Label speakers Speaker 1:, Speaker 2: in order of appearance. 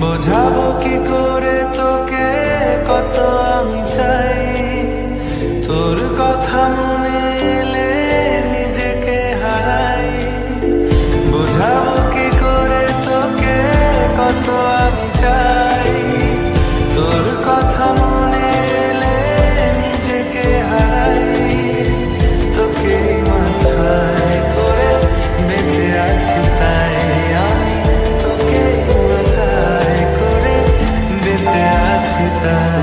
Speaker 1: বোঝাবো কি করে তোকে কত আমি চাই। তোর কথা মনে that